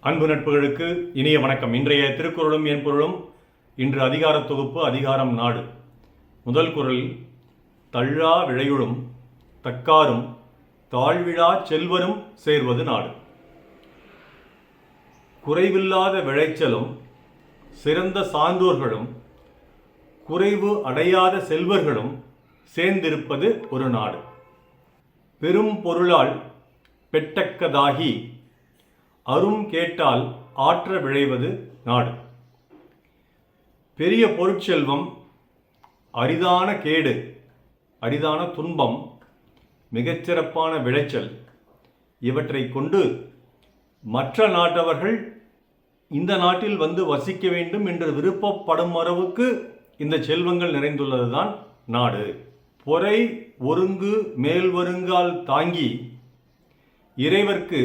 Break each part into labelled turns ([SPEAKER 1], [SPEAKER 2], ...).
[SPEAKER 1] அன்பு நட்புகளுக்கு இனிய வணக்கம். இன்றைய திருக்குறளும் என் பொருளும் இன்று அதிகார தொகுப்பு அதிகாரம் நாடு. முதல் குரல் தள்ளா விழையுளும் தக்காரும் தாழ்விழா செல்வரும் சேர்வது நாடு. குறைவில்லாத விளைச்சலும் சிறந்த சான்றோர்களும் குறைவு அடையாத செல்வர்களும் சேர்ந்திருப்பது ஒரு நாடு. பெரும் பொருளால் பெட்டக்கதாகி அரும் கேட்டால் ஆற்ற விழைவது நாடு. பெரிய பொருட்செல்வம் அரிதான கேடு அரிதான துன்பம் மிகச்சிறப்பான விளைச்சல். இவற்றை கொண்டு மற்ற நாட்டவர்கள் இந்த நாட்டில் வந்து வசிக்க வேண்டும் என்று விருப்பப்படும் அளவுக்கு இந்த செல்வங்கள் நிறைந்துள்ளதுதான் நாடு. பொறை ஒருங்கு மேல் ஒருங்கால் தாங்கி இறைவர்க்கு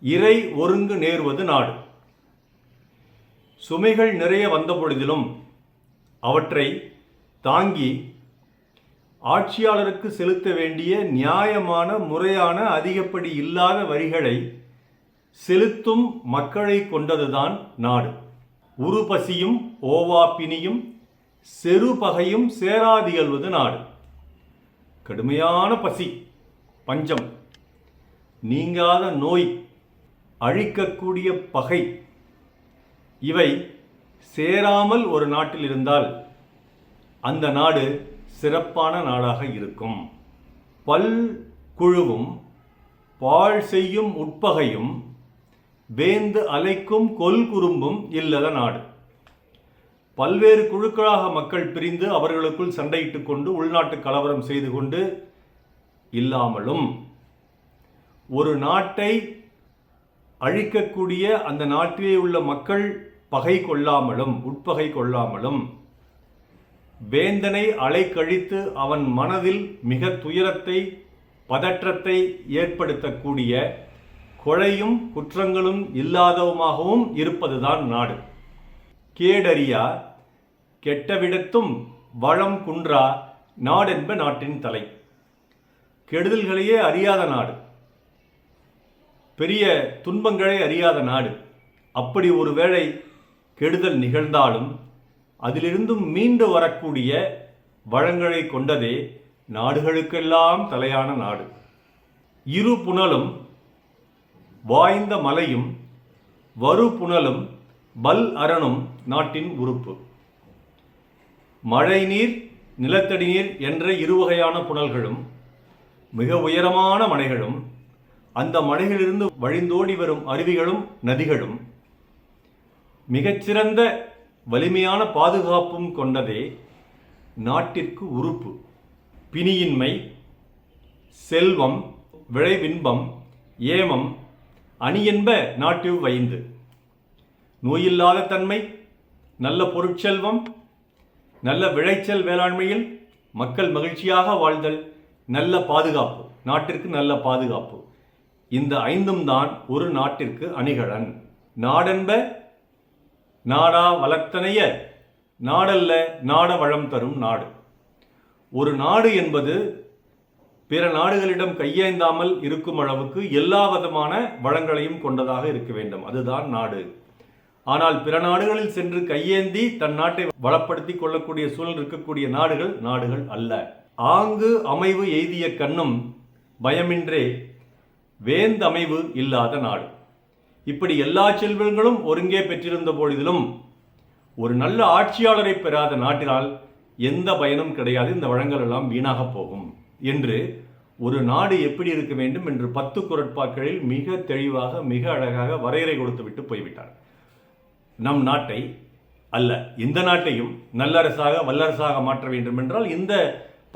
[SPEAKER 1] இறை ஒருங்கு நேர்வது நாடு. சுமைகள் நிறைய வந்தபொழுதிலும் அவற்றை தாங்கி ஆட்சியாளருக்கு செலுத்த வேண்டிய நியாயமான முறையான அதிகப்படி இல்லாத வரிகளை செலுத்தும் மக்களை கொண்டதுதான் நாடு. உருபசியும் ஓவாப்பினியும் செருபகையும் சேராதிகழ்வது நாடு. கடுமையான பசி பஞ்சம் நீங்காத நோய் அழிக்கக்கூடிய பகை. இவை சேராமல் ஒரு நாட்டில் இருந்தால் அந்த நாடு சிறப்பான நாடாக இருக்கும். பல் குழுவும் பாழ் செய்யும் உட்பகையும் வேந்து அலைக்கும் கொல் குறும்பும் இல்லத நாடு. பல்வேறு குழுக்களாக மக்கள் பிரிந்து அவர்களுக்குள் சண்டையிட்டுக் கொண்டு உள்நாட்டு கலவரம் செய்து கொண்டு இல்லாமலும் ஒரு நாட்டை அழிக்கக்கூடிய அந்த நாட்டிலே உள்ள மக்கள் பகை கொள்ளாமலும் உட்பகை கொள்ளாமலும் வேந்தனை அலைக்கழித்து அவன் மனதில் மிக துயரத்தை பதற்றத்தை ஏற்படுத்தக்கூடிய கொலையும் குற்றங்களும் இல்லாதவுமாகவும் இருப்பதுதான் நாடு. கேடறியா கெட்டவிடத்தும் வளம் குன்றா நாடென்ப நாட்டின் தலை. கெடுதல்களையே அறியாத நாடு. பெரிய துன்பங்களை அறியாத நாடு. அப்படி ஒருவேளை கெடுதல் நிகழ்ந்தாலும் அதிலிருந்தும் மீண்டு வரக்கூடிய வளங்களை கொண்டதே நாடுகளுக்கெல்லாம் தலையான நாடு. இரு புனலும் வாய்ந்த மலையும் வரு புனலும் பல் அரணும் நாட்டின் உறுப்பு. மழை நீர் நிலத்தடி நீர் என்ற இருவகையான புனல்களும் மிக உயரமான மலைகளும் அந்த மலைகளிலிருந்து வழிந்தோடி வரும் அருவிகளும் நதிகளும் மிகச்சிறந்த வலிமையான பாதுகாப்பும் கொண்டதே நாட்டிற்கு உறுப்பு பிணியின்மை செல்வம் விளைவின்பம் ஏமம் அணியென்ப நாட்டிவ் வைந்து. நோயில்லாத தன்மை நல்ல பொருட்செல்வம் நல்ல விளைச்சல் வேளாண்மையில் மக்கள் மகிழ்ச்சியாக வாழ்தல் நல்ல பாதுகாப்பு நாட்டிற்கு நல்ல பாதுகாப்பு. இந்த ஐந்தும் தான் ஒரு நாட்டிற்கு அணிகலன். நாடென்ப? நாடா வளர்த்தனைய? நாடல்ல நாட வளம் தரும் நாடு. ஒரு நாடு என்பது பிற நாடுகளிடம் கையேந்தாமல் இருக்கும் அளவுக்கு எல்லா விதமான வளங்களையும் கொண்டதாக இருக்க வேண்டும். அதுதான் நாடு. ஆனால் பிற நாடுகளில் சென்று கையேந்தி தன் நாட்டை வளப்படுத்தி கொள்ளக்கூடிய சூழல் இருக்கக்கூடிய நாடுகள் நாடுகள் அல்ல. ஆங்கு அமைவு எய்திய கண்ணும் பயமின்றே வேந்தமைவு இல்லாத நாடு. இப்படி எல்லா செல்வங்களும் ஒருங்கே பெற்றிருந்த பொழுதிலும் ஒரு நல்ல ஆட்சியாளரை பெறாத நாட்டினால் எந்த பயனும் கிடையாது இந்த வழங்கல் எல்லாம் வீணாக போகும் என்று ஒரு நாடு எப்படி இருக்க வேண்டும் என்று பத்து குரட்பாக்களில் மிக தெளிவாக மிக அழகாக வரையறை கொடுத்து விட்டு போய்விட்டார். நம் நாட்டை அல்ல இந்த நாட்டையும் நல்லரசாக வல்லரசாக மாற்ற வேண்டும் என்றால் இந்த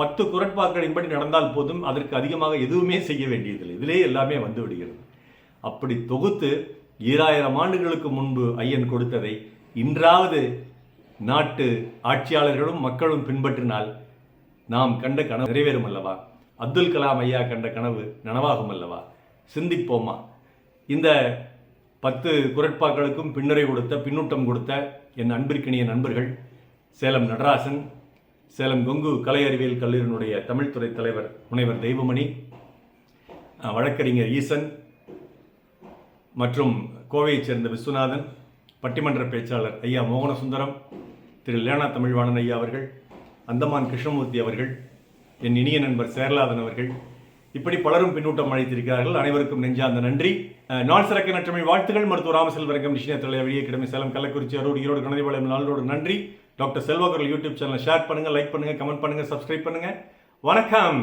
[SPEAKER 1] பத்து குரட்பாக்களின்படி நடந்தால் போதும் அதற்கு அதிகமாக எதுவுமே செய்ய வேண்டியதில்லை. இதிலே எல்லாமே வந்து விடுகிறது. அப்படி தொகுத்து ஈராயிரம் ஆண்டுகளுக்கு முன்பு ஐயன் கொடுத்ததை இன்றாவது நாட்டு ஆட்சியாளர்களும் மக்களும் பின்பற்றினால் நாம் கண்ட கனவு நிறைவேறும் அல்லவா அப்துல் கலாம் ஐயா கண்ட கனவு நனவாகும் அல்லவா சிந்திப்போமா? இந்த பத்து குரட்பாக்களுக்கும் பின்னரை கொடுத்த பின்னூட்டம் கொடுத்த என் அன்பிற்கினிய நண்பர்கள் சேலம் நடராசன் சேலம் கொங்கு கலை அறிவியல் கல்லூரியினுடைய தமிழ்துறை தலைவர் முனைவர் தெய்வமணி வழக்கறிஞர் ஈசன் மற்றும் கோவையைச் சேர்ந்த விஸ்வநாதன் பட்டிமன்ற பேச்சாளர் ஐயா மோகனசுந்தரம் திரு லேனா தமிழ்வாணன் ஐயா அவர்கள் அந்தமான் கிருஷ்ணமூர்த்தி அவர்கள் என் இனிய நண்பர் சேரலாதன் அவர்கள். இப்படி பலரும் பின்னூட்டம் அழைத்திருக்கிறார்கள் அனைவருக்கும் நெஞ்சார்ந்த நன்றி. நாள் சிறக்க நற்றமிழ் வாழ்த்துகள். மருத்துவ ராமசெல்வரங்கம் நிஷ்ணய தலைவர் வெளியே கிடமை சேலம் கள்ளக்குறிச்சி அரூர் ஈரோடு கணதிபாளையம் நாளோடு நன்றி. டாக்டர் செல்வகுரல் யூடியூப் சேனலை ஷேர் பண்ணுங்க லைக் பண்ணுங்க கமெண்ட் பண்ணுங்க சப்ஸ்கிரைப் பண்ணுங்க. வணக்கம்.